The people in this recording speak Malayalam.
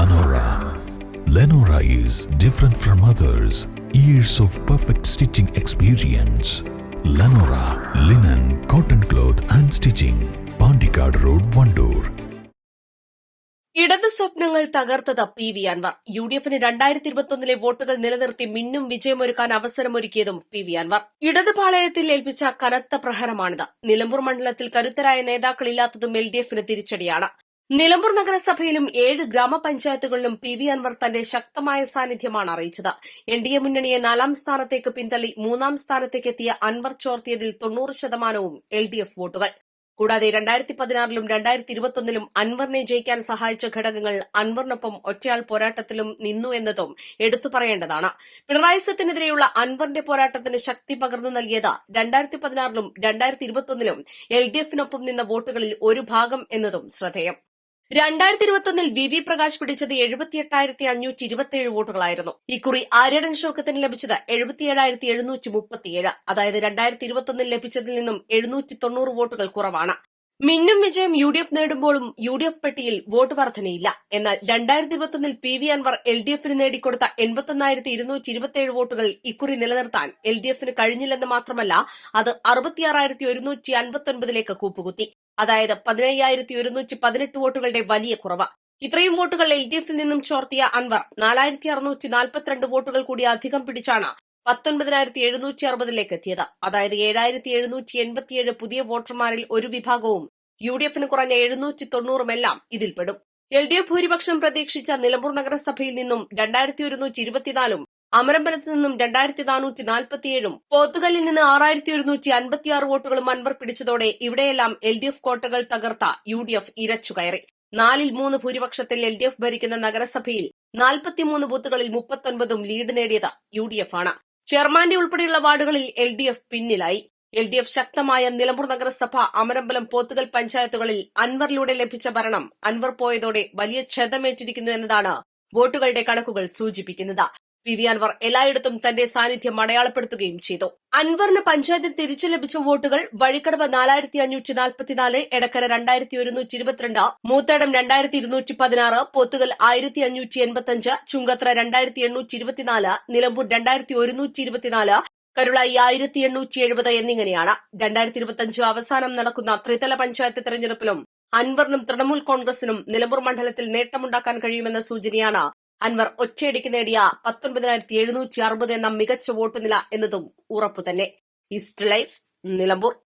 Lenora. Lenora is different from others. Years of perfect stitching experience. Lenora linen, cotton cloth and stitching. Pandikad Road, Vandoor. ഇടത് സ്വപ്നങ്ങൾ തകർത്തത് P V Anvar U D എഫിന് രണ്ടായിരത്തി ഇരുപത്തൊന്നിലെ വോട്ടുകൾ നിലനിർത്തി മിന്നും വിജയമൊരുക്കാൻ അവസരമൊരുക്കിയതും പി വി അൻവർ ഇടത് പാളയത്തിൽ ഏൽപ്പിച്ച കനത്ത പ്രഹരമാണിത് നിലമ്പൂർ മണ്ഡലത്തിൽ കരുത്തരായ നേതാക്കളില്ലാത്തതും എൽ ഡി എഫിന് തിരിച്ചടിയാണ് നിലമ്പൂർ നഗരസഭയിലും ഏഴ് ഗ്രാമപഞ്ചായത്തുകളിലും പി വി അൻവർ തന്റെ ശക്തമായ സാന്നിധ്യമാണ് അറിയിച്ചത്. എൻ ഡി എ മുന്നണിയെ നാലാം സ്ഥാനത്തേക്ക് പിന്തള്ളി മൂന്നാം സ്ഥാനത്തേക്ക് എത്തിയ അൻവർ ചോർത്തിയതിൽ തൊണ്ണൂറ് ശതമാനവും എൽ ഡി എഫ് വോട്ടുകൾ. കൂടാതെ രണ്ടായിരത്തി പതിനാറിലും രണ്ടായിരത്തി ഇരുപത്തൊന്നിലും അൻവറിനെ ജയിക്കാൻ സഹായിച്ച ഘടകങ്ങൾ അൻവറിനൊപ്പം ഒറ്റയാൾ പോരാട്ടത്തിലും നിന്നു എന്നതും എടുത്തു പറയേണ്ടതാണ്. പിണറായി സത്തിനെതിരെയുള്ള അൻവറിന്റെ പോരാട്ടത്തിന് ശക്തി പകർന്നു നൽകിയത് രണ്ടായിരത്തി പതിനാറിലും രണ്ടായിരത്തി ഇരുപത്തൊന്നിലും എൽ ഡി എഫിനൊപ്പം നിന്ന വോട്ടുകളിൽ ഒരു ഭാഗം എന്നതും ശ്രദ്ധേയം. രണ്ടായിരത്തി ഇരുപത്തൊന്നിൽ വി വി പ്രകാശ് പിടിച്ചത് എഴുപത്തിയെട്ടായിരത്തി അഞ്ഞൂറ്റി ഇരുപത്തിയേഴ് വോട്ടുകളായിരുന്നു ഇക്കുറി ആര്യടൻ ഷോക്കത്തിന് ലഭിച്ചത് എഴുപത്തിയേഴായിരത്തി എഴുന്നൂറ്റി മുപ്പത്തിയേഴ് അതായത് രണ്ടായിരത്തി ഇരുപത്തൊന്നിൽ ലഭിച്ചതിൽ നിന്നും എഴുന്നൂറ്റി തൊണ്ണൂറ് വോട്ടുകൾ കുറവാണ്. മിന്നും വിജയം യു ഡി എഫ് നേടുമ്പോഴും യു ഡി എഫ് പെട്ടിയിൽ വോട്ട് വർധനയില്ല. എന്നാൽ രണ്ടായിരത്തി ഇരുപത്തൊന്നിൽ P V Anvar L D എഫിന് നേടിക്കൊടുത്ത എൺപത്തൊന്നായിരത്തി ഇരുന്നൂറ്റി ഇരുപത്തിയേഴ് വോട്ടുകൾ ഇക്കുറി നിലനിർത്താൻ എൽ ഡി എഫിന് കഴിഞ്ഞില്ലെന്ന് മാത്രമല്ല അത് അറുപത്തിയാറായിരത്തി ഒരുന്നൂറ്റി അൻപത്തൊൻപതിലേക്ക് കൂപ്പുകുത്തി. അതായത് പതിനയ്യായിരത്തി ഒരുന്നൂറ്റി പതിനെട്ട് വോട്ടുകളുടെ വലിയ കുറവ്. ഇത്രയും വോട്ടുകൾ എൽ ഡി എഫിൽ നിന്നും ചോർത്തിയ അൻവർ നാലായിരത്തി അറുന്നൂറ്റി നാൽപ്പത്തിരണ്ട് വോട്ടുകൾ കൂടി അധികം പിടിച്ചാണ് പത്തൊൻപതിനായിരത്തി എഴുന്നൂറ്റി അറുപതിലേക്ക് എത്തിയത് അതായത് ഏഴായിരത്തി എഴുന്നൂറ്റി എൺപത്തിയേഴ് പുതിയ വോട്ടർമാരിൽ ഒരു വിഭാഗവും യു ഡി എഫിന് കുറഞ്ഞ എഴുന്നൂറ്റി തൊണ്ണൂറുമെല്ലാം ഇതിൽപ്പെടും. എൽ ഡി എഫ് ഭൂരിപക്ഷം പ്രതീക്ഷിച്ച നിലമ്പൂർ നഗരസഭയിൽ നിന്നും രണ്ടായിരത്തി ഒരുന്നൂറ്റി ഇരുപത്തിനാലും അമരമ്പലത്ത് നിന്നും രണ്ടായിരത്തി നാനൂറ്റി നാൽപ്പത്തിയേഴും പോത്തുകല്ലിൽ നിന്ന് ആറായിരത്തി ഒരുന്നൂറ്റി അൻപത്തിയാറ് വോട്ടുകളും അൻവർ പിടിച്ചതോടെ ഇവിടെയെല്ലാം എൽ ഡി എഫ് കോട്ടകൾ തകർത്ത യു ഡി എഫ് ഇരച്ചുകയറി നാലിൽ മൂന്ന് ഭൂരിപക്ഷത്തിൽ എൽ ഡി എഫ് ഭരിക്കുന്ന നഗരസഭയിൽ നാൽപ്പത്തിമൂന്ന് ബൂത്തുകളിൽ മുപ്പത്തൊൻപതും ലീഡ് നേടിയത് യു ഡി എഫ് ആണ്. ചെയർമാന്റെ ഉൾപ്പെടെയുള്ള വാർഡുകളിൽ എൽ ഡി എഫ് പിന്നിലായി. എൽ ഡി എഫ് ശക്തമായ നിലമ്പൂർ നഗരസഭ അമരമ്പലം പോത്തുകൽ പഞ്ചായത്തുകളിൽ അൻവറിലൂടെ ലഭിച്ച ഭരണം അൻവർ പോയതോടെ വലിയ ക്ഷതമേറ്റിരിക്കുന്നു എന്നതാണ് വോട്ടുകളുടെ കണക്കുകൾ സൂചിപ്പിക്കുന്നത്. പി വി അൻവർ എല്ലായിടത്തും തന്റെ സാന്നിധ്യം അടയാളപ്പെടുത്തുകയും ചെയ്തു. അൻവറിന് പഞ്ചായത്തിൽ തിരിച്ചു ലഭിച്ച വോട്ടുകൾ വഴിക്കടവ് നാലായിരത്തി അഞ്ഞൂറ്റി നാൽപ്പത്തിനാല് എടക്കര രണ്ടായിരത്തി ഒരുന്നൂറ്റി ഇരുപത്തിരണ്ട് മൂത്തേടം രണ്ടായിരത്തി ഇരുന്നൂറ്റി പതിനാറ് പോത്തുകൽ ആയിരത്തി അഞ്ഞൂറ്റി എൺപത്തിയഞ്ച് ചുങ്കത്ര രണ്ടായിരത്തി എണ്ണൂറ്റി ഇരുപത്തിനാല് നിലമ്പൂർ രണ്ടായിരത്തി ഒരുന്നൂറ്റി ഇരുപത്തിനാല് കരുളായി ആയിരത്തി എണ്ണൂറ്റി എഴുപത് എന്നിങ്ങനെയാണ്. രണ്ടായിരത്തി ഇരുപത്തിയഞ്ച് അവസാനം നടക്കുന്ന ത്രിതല പഞ്ചായത്ത് തെരഞ്ഞെടുപ്പിലും അൻവറിനും തൃണമൂൽ കോൺഗ്രസിനും നിലമ്പൂർ മണ്ഡലത്തിൽ നേട്ടമുണ്ടാക്കാൻ കഴിയുമെന്ന സൂചനയാണ് അൻവർ ഒറ്റയടിക്ക് നേടിയ പത്തൊൻപതിനായിരത്തി എഴുന്നൂറ്റി അറുപത് എന്ന മികച്ച വോട്ട് നില എന്നതും ഉറപ്പുതന്നെ. East life Nilambur.